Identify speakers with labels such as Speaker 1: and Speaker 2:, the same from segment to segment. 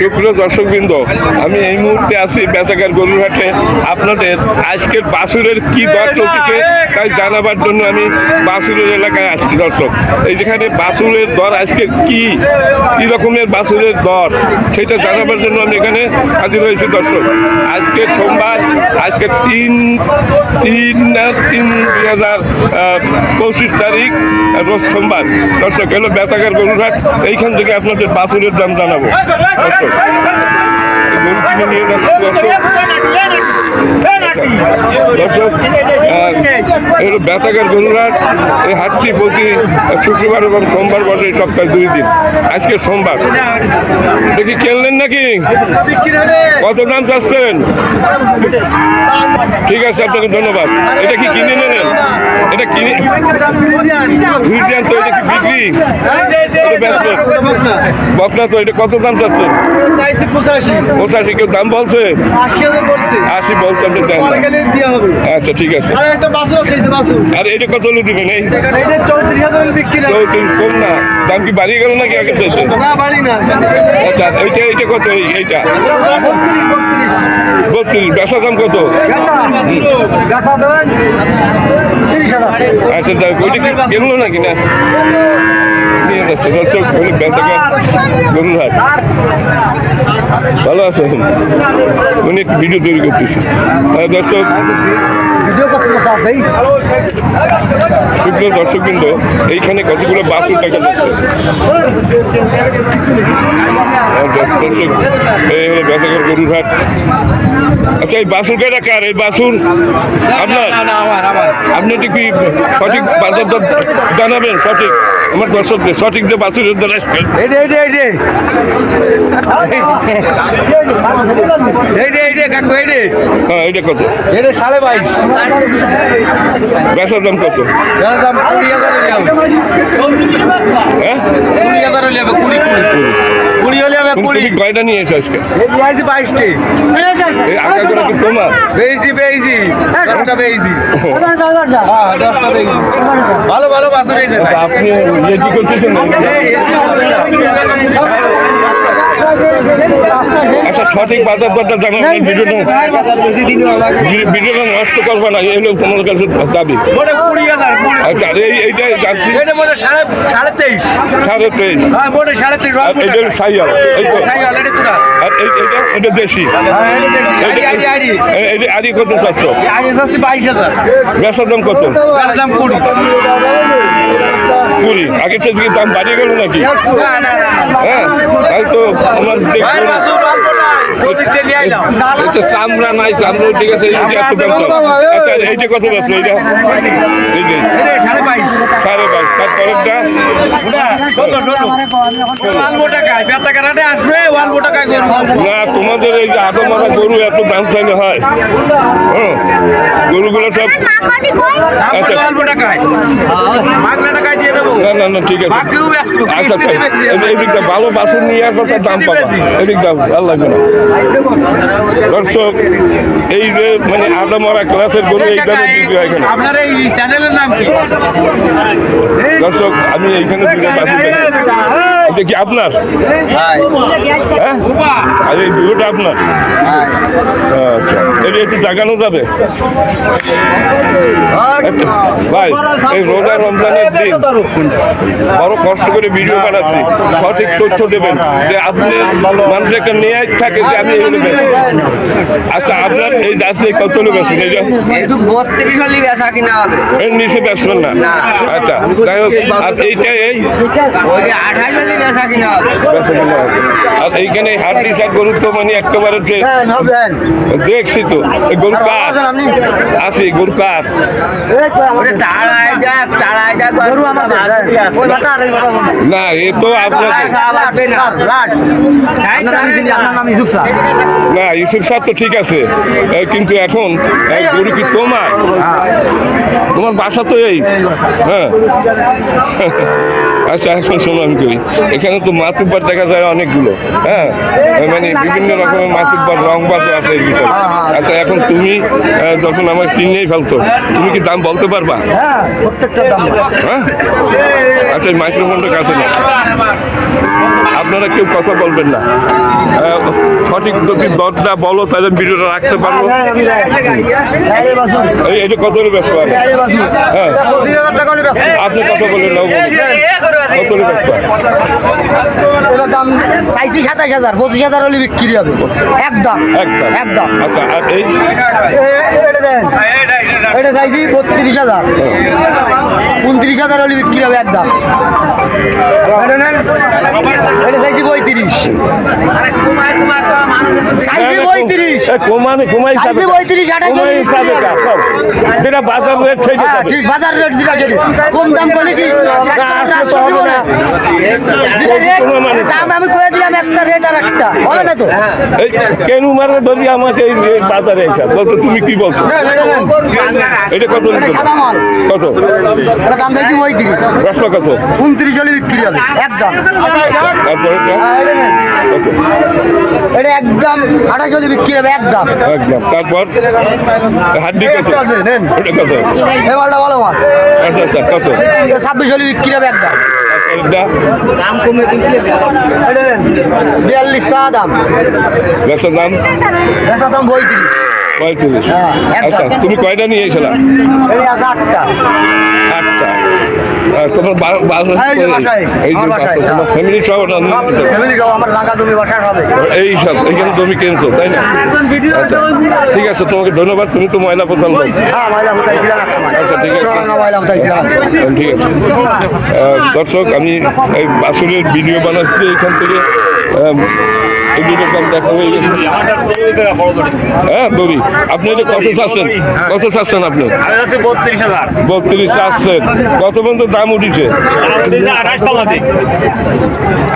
Speaker 1: সুপ্রিয় দর্শকবৃন্দ, আমি এই মুহূর্তে আছি বেচাকার গরুর হাটে আপনাদের আজকের বাসুরের কি দর তাই জানাবার জন্য আমি বাসুরের এলাকায় আসছি, দর্শক। এই যেখানে বাসুরের দর আজকে কি কি রকমের বাসুরের দর, সেটা জানাবার জন্য আমি এখানে হাজির হয়েছি, দর্শক। আজকে সোমবার, আজকে তিন তিন তিন দুই হাজার পঁচিশ তারিখ, রোজ সোমবার। দর্শক, এলো বেতাকার গরুরহাট, এইখান থেকে আপনাদের বাসুরের দাম জানাব, দর্শক। দর্শক এগুলো বেতাকার গরুরহাট এই হাটটি প্রতি শুক্রবার এবং সোমবার বসে এই সপ্তাহে দুই দিন। আজকে সোমবার। দেখি কিনলেন নাকি? কত দাম চাচ্ছেন? ঠিক আছে আপনাকে ধন্যবাদ। এটা কি কিনে নেবেন এটা কিনে ফ্রিজিয়ান তো এটা কি বিক্রি? এটা বকনা তো এটা কত দাম চাচ্ছেন?
Speaker 2: পঁচাশি
Speaker 1: কেউ দাম বলছে?
Speaker 2: আশি বলছে।
Speaker 1: আচ্ছা ঠিক আছে।
Speaker 2: আর বাসু
Speaker 1: এটা কত হলে দিবেন এই?
Speaker 2: চৌত্রিশ হাজার বিক্রি
Speaker 1: কম না। দাম কি বাড়িয়ে গেল নাকি আগে
Speaker 2: না
Speaker 1: আচ্ছা ওইটা এইটা কত এই- এইটা?
Speaker 2: বত্রিশ বত্রিশ।
Speaker 1: দাম কত? আচ্ছা ওইটা কি নাকি না? নিয়ে যাচ্ছে। দর্শক বলে বেচাকা গরুর হাট ভালো আছেন? উনি একটু ভিডিও তৈরি করতেছি। দর্শক শুক্র দর্শকবৃন্দ এইখানে কতগুলো বাসুর দেখা যাচ্ছে দর্শক এই হলো গরুর হাট আচ্ছা এই বাসুর কয়টা কার? এই বাসুর আপনার? আপনি কি সঠিক বাজার জানাবেন? সঠিক। আমার দর্শকদের সঠিক যে বাসুরের দর আসবে।
Speaker 2: এইটে এইটে এইটে এইটে এইটে কাকু এইটে
Speaker 1: হ্যাঁ এটা কত?
Speaker 2: এইটে সাড়ে বাইশ।
Speaker 1: বেচার দাম কত?
Speaker 2: দাম কুড়ি হাজার
Speaker 1: হ্যাঁ?
Speaker 2: কুড়ি হাজার হলে কুড়ি কুড়ি। কুড়ি হলে হবে কুড়ি
Speaker 1: কয়টা নিয়ে এসে আজকে
Speaker 2: এই বাইশটি
Speaker 1: এই কি তোমার
Speaker 2: বেইজি বেইজি দশটা হ্যাঁ দশটা বেইছি ভালো ভালো বাসুর এই যে ভাই।
Speaker 1: আচ্ছা, আপনি ইয়ে কি করতেছেন আচ্ছা সঠিক বাজার দরটা জানাবেন ভিডিওটা ভিডিওটা নষ্ট করবে না এই হলো তোমার কাছে দাবি। আচ্ছা এই এইটা যাচ্ছি
Speaker 2: এটা মোটে সাড়ে সাড়ে তেইশ।
Speaker 1: সাড়ে তেইশ।
Speaker 2: হ্যাঁ সাড়ে তেইশ।
Speaker 1: সাইয়াল এই তো।
Speaker 2: তুরা
Speaker 1: আর এইটা এটা দেশি।
Speaker 2: হ্যাঁ এটা আড়ি
Speaker 1: কত চাচ্ছ?
Speaker 2: বাইশ হাজার।
Speaker 1: বেচার দাম কত?
Speaker 2: দাম কুড়ি।
Speaker 1: কুড়ি আগের থেকে দাম বাড়িয়ে গেল নাকি? হ্যাঁ তাই তো আমার এটা চামড়া নাই চামড়া ঠিক আছে এই যে আচ্ছা কত ব্যস্ত। এইটা
Speaker 2: এটা সাড়ে বাইশ
Speaker 1: না তোমাদের এই যে আদম মারা গরু এত দাম চাইলে হয়? হ্যাঁ গরুগুলো সব আচ্ছা। না না না ঠিক আছে। আচ্ছা ভালো বাসন নিয়ে আসো তার দাম পাবা। এদিক দাম ভালো লাগবে না। দর্শক এই যে মানে আদা মরা ক্লাসের গরু এই দামে বিক্রি হয় এখানে।
Speaker 2: আপনার এই চ্যানেলের নাম কি?
Speaker 1: দর্শক আমি এইখানে দুটো দেখি এটা কি আপনার? হ্যাঁ? আর দুটোটা আপনার। আচ্ছা। এটা একটু জাগানো যাবে? ভাই এই রোজা রমজানের দিন বড় কষ্ট করে ভিডিও বানাচ্ছি। সঠিক তথ্য দেবেন যে আপনি মানুষের একটা নিয়ে থাকে যে আমি এগুলো আচ্ছা আপনার এই দাসে কত লোক
Speaker 3: কিনা হবে?
Speaker 1: এর নিচে বেচবেন না। আচ্ছা যাই হোক। আর এইটা এই
Speaker 3: আঠাশ
Speaker 1: আর এইখানে হাট টিশার্ট গরুর তো মানে দেখছি তো গরু কার আছে গরু কার
Speaker 3: আমাদের
Speaker 1: না এ তো না ইউসুফ সাহেব তো ঠিক আছে। কিন্তু এখন গরু কি তোমার? তোমার বাসা তো এই। হ্যাঁ। আচ্ছা এখন শোনো আমি করি এখানে তো মাতুব্বার দেখা যায় অনেকগুলো হ্যাঁ? মানে বিভিন্ন রকমের মাতুব্বার রং বাজও আছে এর ভিতরে। আচ্ছা এখন তুমি যখন আমার কিনেই ফেলতো তুমি কি দাম বলতে পারবা?
Speaker 2: প্রত্যেকটা দাম।
Speaker 1: হ্যাঁ? আচ্ছা এই মাইক্রোফোনটা কাছে না আপনারা কেউ কথা বলবেন না। সঠিক যদি দরটা বলো তাহলে ভিডিওটা রাখতে পারব। এই এটা কত ব্যস্ত হ্যাঁ? আপনি কথা বলেন না কত
Speaker 4: দাম চাইছি সাতাশ হাজার পঁচিশ হাজার হলে বিক্রি হবে। একদম
Speaker 1: একদম।
Speaker 4: একদম।
Speaker 1: আচ্ছা আর এই
Speaker 4: চাইছি বত্রিশ হাজার। উনত্রিশ হাজার হলে বিক্রি হবে একদম। এটা চাইছি পঁয়ত্রিশ। চাইছি পঁয়ত্রিশ।
Speaker 1: এ, কমাই
Speaker 4: চাইছি পঁয়ত্রিশ আঠাশ হলে
Speaker 1: কমাই
Speaker 4: বিক্রি
Speaker 1: যাবে
Speaker 4: হবে।
Speaker 1: যেটা বাজার রেট
Speaker 4: হ্যাঁ ঠিক বাজার রেট যেটা কম দাম বলে কি?
Speaker 1: মানে-
Speaker 4: দাম আমি করে দিলাম একটা রেট আর একটা। হবে না তো?
Speaker 1: কেন মারে ধরি আমাকে এই বাজারে তুমি কি বলছো? এটা কত?
Speaker 4: এটা সাদা মাল।
Speaker 1: কত?
Speaker 4: এটা দাম পঁয়ত্রিশ
Speaker 1: রসটা কত?
Speaker 4: উনত্রিশ হলে বিক্রি হবে একদম।
Speaker 1: তারপরে? এটা?
Speaker 4: আর এটা নেন।
Speaker 1: কত?
Speaker 4: এটা একদম আঠাশ হলে বিক্রি হবে একদম।
Speaker 1: একদম। তারপর? হাড্ডি কত?
Speaker 4: একটা আছে, নেন।
Speaker 1: ওটা কত?
Speaker 4: এই মালটা ভালো মাল।
Speaker 1: আচ্ছা আচ্ছা কত?
Speaker 4: এটা ছাব্বিশ হলে বিক্রি হবে একদম।
Speaker 1: এটা?
Speaker 4: এটা নেন। বিয়াল্লিশ চা দাম।
Speaker 1: দাম?
Speaker 4: এটা দাম পঁয়ত্রিশ
Speaker 1: পঁয়ত্রিশ।
Speaker 4: হ্যাঁ,
Speaker 1: আচ্ছা তুমি কয়টা নিয়ে এসেছিলাম
Speaker 4: আটটা।
Speaker 1: আটটা। তোমার
Speaker 4: এই যে
Speaker 1: তোমার
Speaker 4: হ্যাঁ।
Speaker 1: ফ্যামিলি
Speaker 4: আমার জমি হবে
Speaker 1: এই। সব এখানে জমি কিনছো তাই না? আচ্ছা ঠিক আছে তোমাকে ধন্যবাদ তুমি তো ময়লা লোক
Speaker 4: হ্যাঁ মাল।
Speaker 1: আচ্ছা, ঠিক আছে। ঠিক আছে। দর্শক আমি এই বাসুরের ভিডিও বানাচ্ছি এখান থেকে। দেখা হয়ে গেছে হ্যাঁ দড়ি আপনি এটা কত চাচ্ছেন? কত চাচ্ছেন আপনি?
Speaker 5: বত্রিশ
Speaker 1: চাচ্ছেন। কত পর্যন্ত দাম উঠেছে?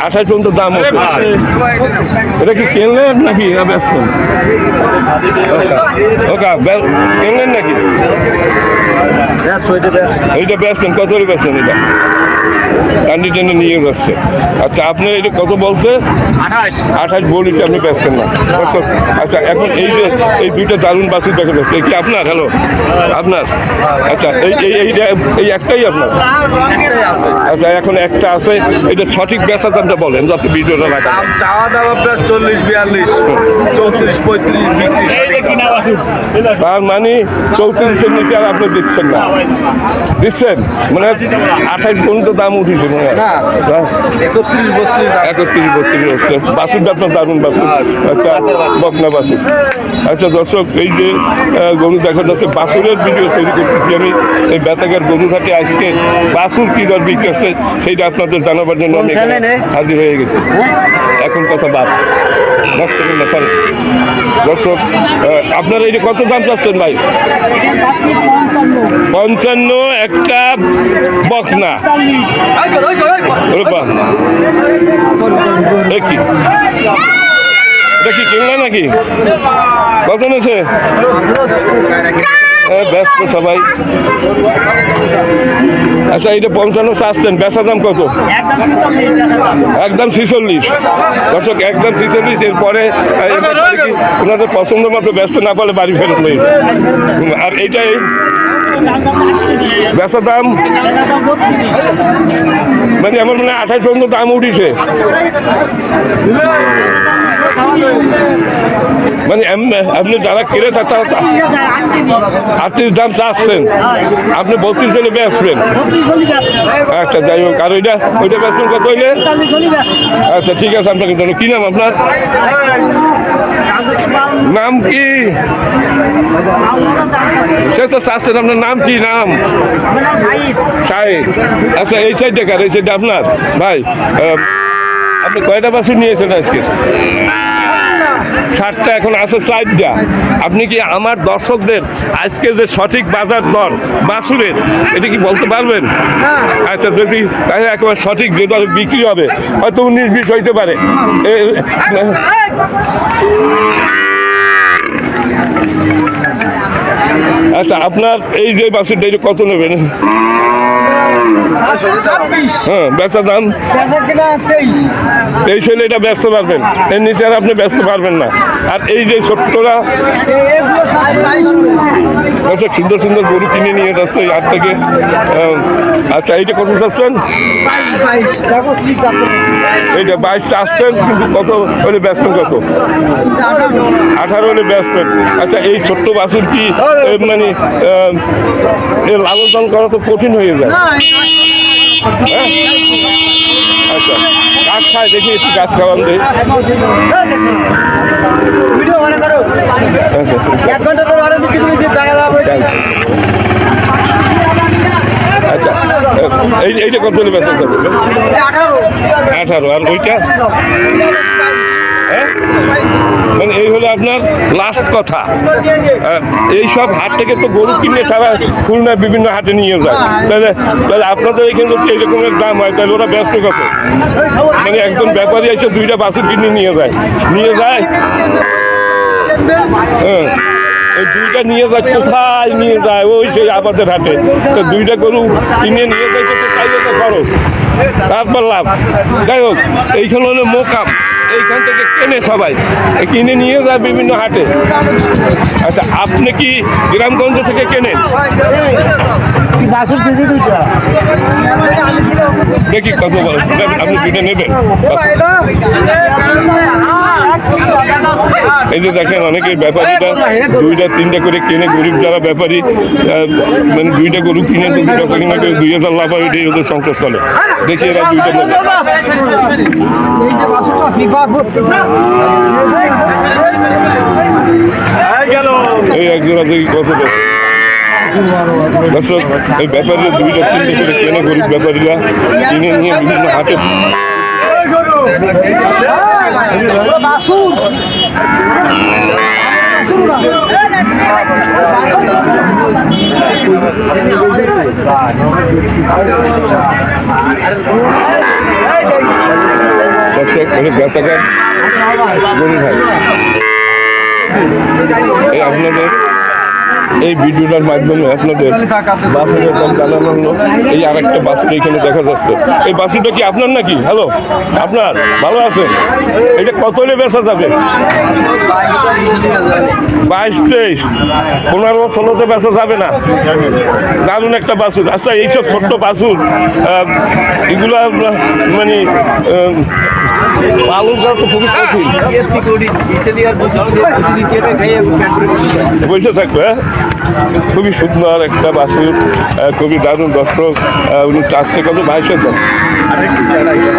Speaker 5: আঠাশ
Speaker 1: পর্যন্ত দাম উঠেছে। এটা কি কিনলেন নাকি না ব্যস্ত? ওকা কিনলেন নাকি? এইটা কত এটা? কান্দি টেনে নিয়ে যাচ্ছে আচ্ছা আপনার এটা কত বলছে?
Speaker 5: আঠাশ।
Speaker 1: আঠাশ বলিতে আপনি ব্যস্তেন না। আচ্ছা এখন এই যে এই দুইটা দারুণ বাসুর দেখা যাচ্ছে। কি আপনার? হ্যালো আপনার? আচ্ছা এই এই এইটা এই একটাই আপনার? আচ্ছা এখন একটা আছে। এটা সঠিক বেচা দামটা বলেন যাতে ভিডিওটা রাখা
Speaker 2: চাওয়া দাম আপনার চল্লিশ বিয়াল্লিশ চৌত্রিশ পঁয়ত্রিশ
Speaker 1: তার মানে চৌত্রিশের নিচে আর আপনি দিচ্ছেন না। দিচ্ছেন? মানে আঠাশ পর্যন্ত দাম হয়। হ্যাঁ।
Speaker 2: একত্রিশ বত্রিশ
Speaker 1: একত্রিশ বত্রিশ হচ্ছে বাসুরটা আপনার দারুণ বাসুর। একটা বকনা বাসুর। আচ্ছা দর্শক এই যে গরু দেখা যাচ্ছে বাসুরের ভিডিও তৈরি করতেছি আমি। এই বেতাগের গরু ঘাটে আজকে বাসুর কি দর বিক্রি সেইটা আপনাদের জানাবার জন্য আমি হাজির হয়ে গেছে। এখন কথা বাদ। নষ্ট করুন আপনারা এইটা কত দাম চাচ্ছেন ভাই? পঞ্চান্ন, একটা বকনা। কি? এটা কি কিনলে নাকি? কত নেছে ব্যস্ত সবাই। আচ্ছা এটা পঞ্চান্ন চাচ্ছেন, বেচা দাম কত? একদম ছিচল্লিশ। দর্শক, একদম ছিচল্লিশ, এরপরে পরে ওনাদের পছন্দ মতো ব্যস্ত না পারলে বাড়ি ফেরত নেই। আর এইটাই, বেচা দাম। মানে আমার মানে আঠাশ পর্যন্ত দাম উঠেছে। মানে আপনি যারা ক্রেতা তারা আটত্রিশ দাম চাচ্ছেন আপনি বত্রিশ হলে বেচবেন। আচ্ছা যাই হোক, আর ওইটা ওইটা বেচবেন কত হইলে? আচ্ছা ঠিক আছে আপনাকে ধন্যবাদ কি নাম আপনার? নাম কি? সে তো চাচ্ছেন, আপনার নাম কি? নাম? সাহেব আচ্ছা এই সাইডটা কার এই সাইডটা আপনার। ভাই আপনি কয়টা বাসুর নিয়েছেন আজকে? ষাটটা এখন আছে চারটা আপনি কি আমার দর্শকদের আজকে যে সঠিক বাজার দর বাসুরের এটা কি বলতে পারবেন? আচ্ছা যদি তাহলে একেবারে সঠিক যে দরে বিক্রি হবে হয়তো উনিশ বিশ হইতে পারে। আচ্ছা আপনার এই যে বাসুরটা এটা কত নেবেন? হ্যাঁ বেচা দাম?
Speaker 4: তেইশ।
Speaker 1: এই হলে এটা ব্যস্ত পারবেন। এর নিচে আর আপনি ব্যস্ত পারবেন না। আর এই যে ছোট্টরা আচ্ছা সুন্দর সুন্দর গরু কিনে নিয়ে যাচ্ছে এই হাট থেকে। আচ্ছা এইটা কত চাচ্ছেন। এইটা বাইশ আসছেন কিন্তু কত হলে ব্যস্ত কত? আঠারো হলে ব্যস্ত আচ্ছা এই ছোট্ট বাছুর কি মানে লালন পালন করা তো কঠিন হয়ে যায়। হ্যাঁ? আচ্ছা গাছ খায় দেখি একটু গাছ খাওয়ান দেয়
Speaker 4: ভিডিও মনে করো।
Speaker 1: আচ্ছা।
Speaker 4: এক ঘণ্টা ধরে অনেক যে জায়গা দাও
Speaker 1: আচ্ছা এই এইটা কত হলে ব্যস্ত করবে?
Speaker 4: আঠারো।
Speaker 1: আর ওইটা? হ্যাঁ? মানে এই হলো আপনার লাস্ট কথা। এই সব হাট থেকে তো গরু কিনে সারা খুলনা বিভিন্ন হাটে নিয়ে যায়। তাহলে তাহলে আপনাদের এখানে যদি এরকমের দাম হয়, তাহলে ওরা ব্যস্ত কত? মানে একজন ব্যাপারী এসে দুইটা বাছুর কিনে নিয়ে যায়। নিয়ে যায়? হ্যাঁ। ওই দুইটা নিয়ে যায় কোথায় নিয়ে যায়? ওই সেই আবাদের হাটে। তো দুইটা গরু কিনে নিয়ে যায় তো চাইলে তো খরচ। তারপর লাভ। যাই হোক এইখানে হলো মোকাম। এইখান থেকে কেনে সবাই। এই কিনে নিয়ে যায় বিভিন্ন হাটে। আচ্ছা আপনি কি গ্রামগঞ্জ থেকে কেনেন? দেখি কত বলেন আপনি দুইটা নেবেন? এই যে দেখেন অনেকে ব্যাপারীরা দুইটা তিনটা করে কিনে গরিব যারা ব্যাপারী মানে দুইটা গরু কিনে তো দুটা কিনে করে দুই হাজার লাভ হয় এটাই ওদের সংসার চলে। দেখি এরা দুইটা
Speaker 4: এই
Speaker 1: একজোড়া দেখি কত দর্শক এই ব্যাপারীরা দুইটা তিনটে করে কেনে গরিব ব্যাপারীরা কিনে নিয়ে বিভিন্ন হাটে বেচাকার গরু ভাই এই আপনাদের এই ভিডিওটার মাধ্যমে আপনাদের বাসুরের দাম জানানো হলো এই আর একটা বাসুর এখানে দেখা যাচ্ছে। এই বাসুরটা কি আপনার নাকি? হ্যালো আপনার? ভালো আছেন? এটা কত হলে বেচা যাবে? বাইশ, তেইশ। পনেরো, ষোলোতে বেচা যাবে না? দারুণ একটা বাসুর। আচ্ছা এইসব ছোট্ট বাসুর এগুলা মানে পালন করা তো খুবই কঠিন। বসে থাকবে হ্যাঁ? খুবই সুন্দর একটা আহ, খুবই দারুণ দর্শক উনি চারশে কত? বাইশ হাজার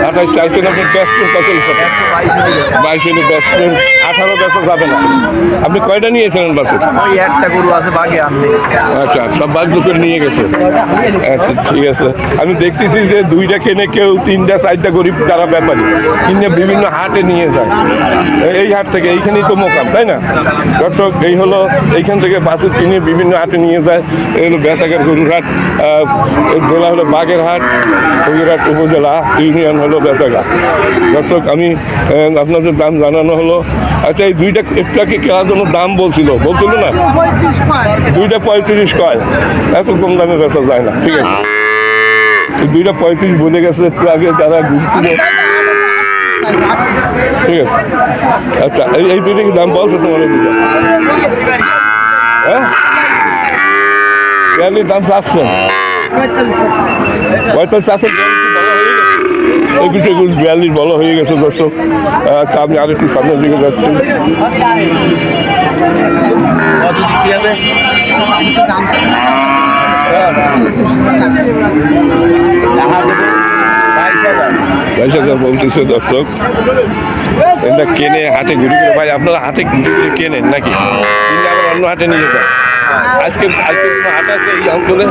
Speaker 1: আঠাশ চাইছেন আপনি ব্যস্ত কত বাইশ ব্যস্ত আঠারো ব্যস্ত যাবে না। আপনি কয়টা নিয়েছিলেন
Speaker 2: ওই একটা গরু আছে বাঘে আমি
Speaker 1: আচ্ছা সব বাদ করে নিয়ে গেছে। আচ্ছা ঠিক আছে। আমি দেখতেছি যে দুইটা কেনে কেউ তিনটা চারটা গরিব যারা ব্যাপারী। কিনে বিভিন্ন হাটে নিয়ে যায়। এই- এই হাট থেকে এইখানেই তো মোকাম তাই না? দর্শক এই হলো এইখান থেকে বাসুর কিনে বিভিন্ন হাটে নিয়ে যায়। এই হলো বেতাগের গরুর হাট আহ, এই জেলা হলো বাগের হাট ফকিরহাট উপজেলা ইউনিয়ন হলো বেতাগা। দর্শক আমি আপনাদের দাম জানানো হলো। আচ্ছা এই দুইটা একটাকে কেনার জন্য দাম বলছিল? বলছিল না? দুইটা পঁয়ত্রিশ কয়? এত কম দামে বেচা যায় না ঠিক আছে। দুইটা পঁয়ত্রিশ বলে গেছে একটু আগে যারা ঘুরছিল। ঠিক আছে। আচ্ছা এই দুইটা কি দাম বলছো তোমার দুইটা বিয়াল্লিশ দাম চাচ্ছেন পঁয়তাল্লিশ চাচ্ছেন দুটো এগুলো বিয়াল্লিশ বলা হয়ে গেছে, দর্শক। আমি আরেকটু সামনের দিকে যাচ্ছি। বাইশ হাজার বলতেছে দর্শক। কেনে হাটে ঘুরি ঘুরে ভাই, আপনারা হাটে ঘুরে ঘুরে কেনেন নাকি? অন্য হাটে নিয়ে যান আজকে আজকে কোনো হাট আছে এই অঞ্চলে?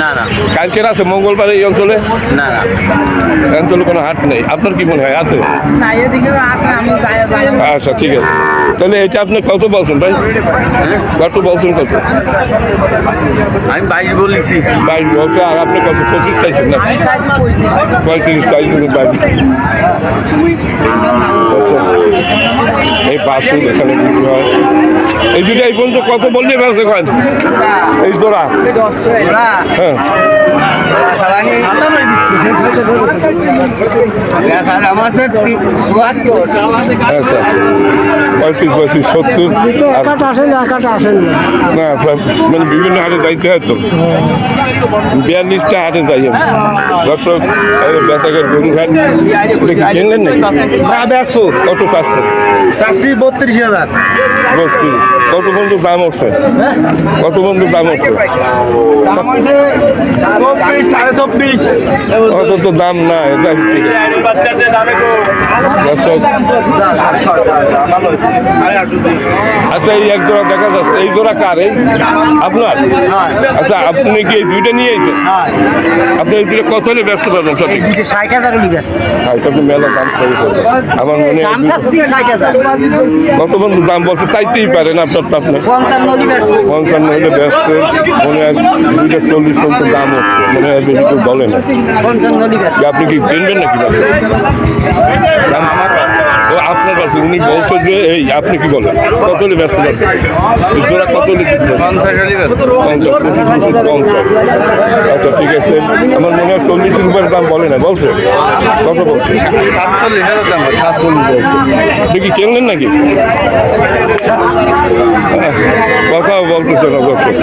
Speaker 2: না না।
Speaker 1: কালকের আছে মঙ্গলবার এই অঞ্চলে?
Speaker 2: না না।
Speaker 1: এই অঞ্চলে কোনো হাট নেই। আপনার কি মনে হয় আছে?
Speaker 4: না এদিকে আমি যাই যাই।
Speaker 1: আচ্ছা ঠিক আছে। তাহলে এটা আপনি কত বলছেন ভাই? কত বলছেন কত?
Speaker 2: আমি বাইশ বলেছি।
Speaker 1: বাইশ বলছে আর আপনি কত? পঁচিশ চাইছেন না?
Speaker 4: পঁয়ত্রিশ
Speaker 1: চাইছেন বাইশ। এই এখানে হয়। এই দুটো এই পর্যন্ত কত বললে ব্যবসা করেন এই জোড়া। হ্যাঁ আচ্ছা পঁয়ত্রিশ পঁয়ত্রিশ সত্তর না মানে বিভিন্ন হাটে যাইতে হয় তো বিয়াল্লিশটা হাটে যাই আমি দর্শক বেতাকের গরুঘাট এটা কি কিনলেন নাকি কত চারশো
Speaker 2: চাষি বত্রিশ হাজার।
Speaker 1: বত্রিশ। কত বন্ধু দাম উঠছে কত বন্ধু দাম উঠছে
Speaker 2: সাড়ে
Speaker 1: অত তো দাম না এটা আছে। আচ্ছা এই এক জোড়া দেখা যাচ্ছে। এই জোড়া কার এই? আপনার? আচ্ছা আপনি কি এই দুইটা নিয়ে এসেছেন? আপনি এই দুটো কত হলে ব্যস্ত পাবেন সঠিক?
Speaker 4: ষাট হাজার
Speaker 1: মেলা দাম। আমার মনে হয় কত বন্ধু দাম বলতে চাইতেই পারেন আপনার। আপনার?
Speaker 4: পঞ্চান্ন হলি
Speaker 1: ব্যস্ত মনে হয় দুইটা চল্লিশ পর্যন্ত দাম হচ্ছে। মনে হয় বেশি কেউ বলে না। আপনি কি কিনবেন নাকি বাসে দাম আমার ও আপনার কাছে উনি বলছে যে এই আপনি কি বলেন? কত হলে ব্যস্ত পাচ্ছেন জোড়া কত হলে
Speaker 2: পঞ্চাশ
Speaker 1: আচ্ছা ঠিক আছে। আমার মনে হয় চল্লিশ রুপের দাম বলে না বলছে? কত বলছে।
Speaker 2: সাতচল্লিশ হাজার দাম
Speaker 1: সাতচল্লিশ কি কিনলেন নাকি? কথাও বলতেছে না দর্শক।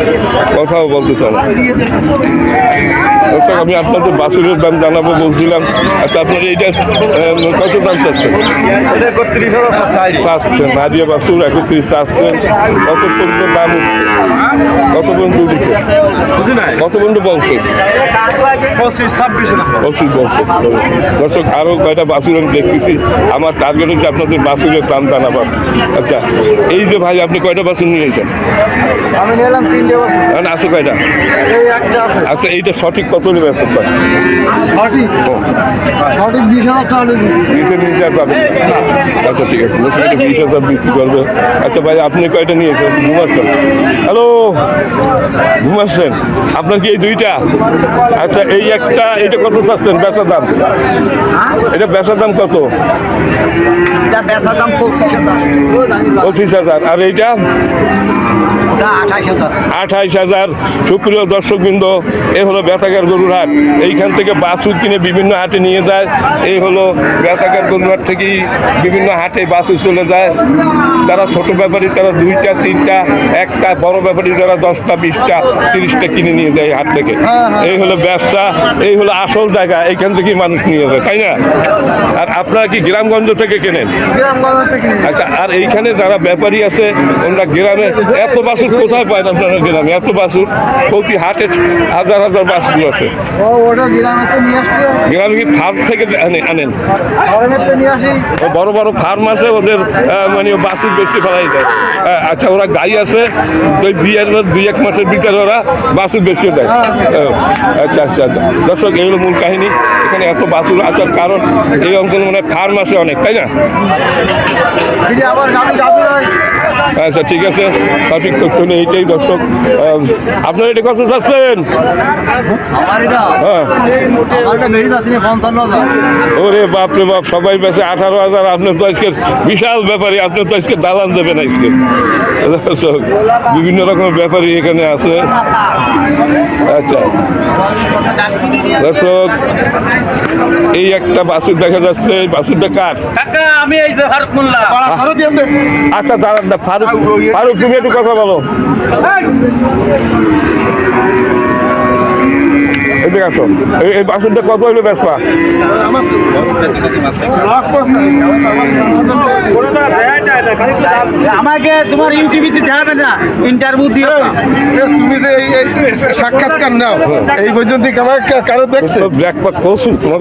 Speaker 1: কথাও বলতেছে না। দর্শক আমি আপনাদের বাসুরের দাম জানাব বলছিলাম। আচ্ছা আপনার এইটা কত দাম চাচ্ছেন?
Speaker 2: একত্রিশ
Speaker 1: চাচ্ছেন নারিয়া বাসুর একত্রিশ চাচ্ছেন কত পর্যন্ত দাম কত কত পর্যন্ত বলছে
Speaker 2: পঁচিশ ছাব্বিশ
Speaker 1: দর্শক আরও কয়টা বাসুর আমি দেখতেছি আমার টার্গেট হচ্ছে আপনাদের বাসুরের দাম জানাবার আচ্ছা এই যে ভাই আপনি কয়টা বাসুর নিয়েছেন
Speaker 2: আমি
Speaker 1: আছে কয়টা আচ্ছা এইটা সঠিক কত পায়
Speaker 2: সঠিক বিশ হাজার টাকা নিবি।
Speaker 1: আচ্ছা ঠিক আছে। বলছি একটা বিশ হাজার বিক্রি করবে আচ্ছা ভাই আপনি কয়টা নিয়েছেন? ঘুমাচ্ছেন হ্যালো? ঘুমাচ্ছেন আপনার কি এই দুইটা? আচ্ছা এই একটা এটা কত চাচ্ছেন? বেচার দাম? এটা বেচার দাম কত?
Speaker 4: পঁচিশ হাজার।
Speaker 1: আর এইটা? আঠাইশ হাজার। সুপ্রিয় দর্শকবৃন্দ এই হলো বেতাকার গরুর হাট এইখান থেকে বাছুর কিনে বিভিন্ন হাটে নিয়ে যায়। এই হলো বেতাকার গরুর হাট থেকেই বিভিন্ন হাটে বাছুর চলে যায়। যারা ছোট ব্যাপারী তারা দুইটা তিনটা একটা বড় ব্যাপারী যারা দশটা বিশটা তিরিশটা কিনে নিয়ে যায় হাট থেকে। এই হলো ব্যবসা এই হলো আসল জায়গা এইখান থেকেই মানুষ নিয়ে যায় তাই না? আর আপনারা কি গ্রামগঞ্জ থেকে কেনেন। আচ্ছা আর এইখানে যারা ব্যাপারী আছে ওরা গ্রামে এত বাসুর কোথায় পায় না আপনারা গ্রামে এত বাসুর প্রতি হাটে হাজার হাজার বাসুর আছে। গ্রামে কি ফার্ম থেকে আনে- আনেন? বড় বড় ফার্ম আছে ওদের মানে বাসুর বেশি ফেলাই দেয় আচ্ছা ওরা গাই আছে ওই বিয়ের দুই এক মাসের ভিতরে ওরা বাসুর বেশি দেয়। আহ, আচ্ছা আচ্ছা আচ্ছা। দর্শক এই হলো মূল কাহিনী। এখানে এত বাসুর আসার কারণ এই অঞ্চলে মানে ফার্ম আছে অনেক তাই না?
Speaker 2: আবার হয়।
Speaker 1: আচ্ছা ঠিক আছে। সঠিক তথ্য নেই এইটাই দর্শক। আপনারা এটা কত চাচ্ছেন? হ্যাঁ। ওরে বাপ রে বাপ সবাই বেছে আঠারো হাজার। আপনার তো আজকে বিশাল ব্যাপারী আপনার তো আজকে দালান দেবেন আজকে। দর্শক বিভিন্ন রকমের ব্যাপারী এখানে আছে। আচ্ছা। দর্শক এই একটা বাসুর দেখা যাচ্ছে। এই বাসুরটা কার?
Speaker 2: আমি এই যে
Speaker 1: আচ্ছা দাঁড়ান না ফারুক ফারুক তুমি একটু কথা বলো। এদিকে আসো। এই- এই বাসনটা কত হইল বেসবা
Speaker 3: আমাকে তোমার ইউটিউবে দিতে না ইন্টারভিউ দিও
Speaker 6: তুমি যে সাক্ষাৎকার নাও এই পর্যন্ত কারও দেখছে?
Speaker 1: কৌশল তোমার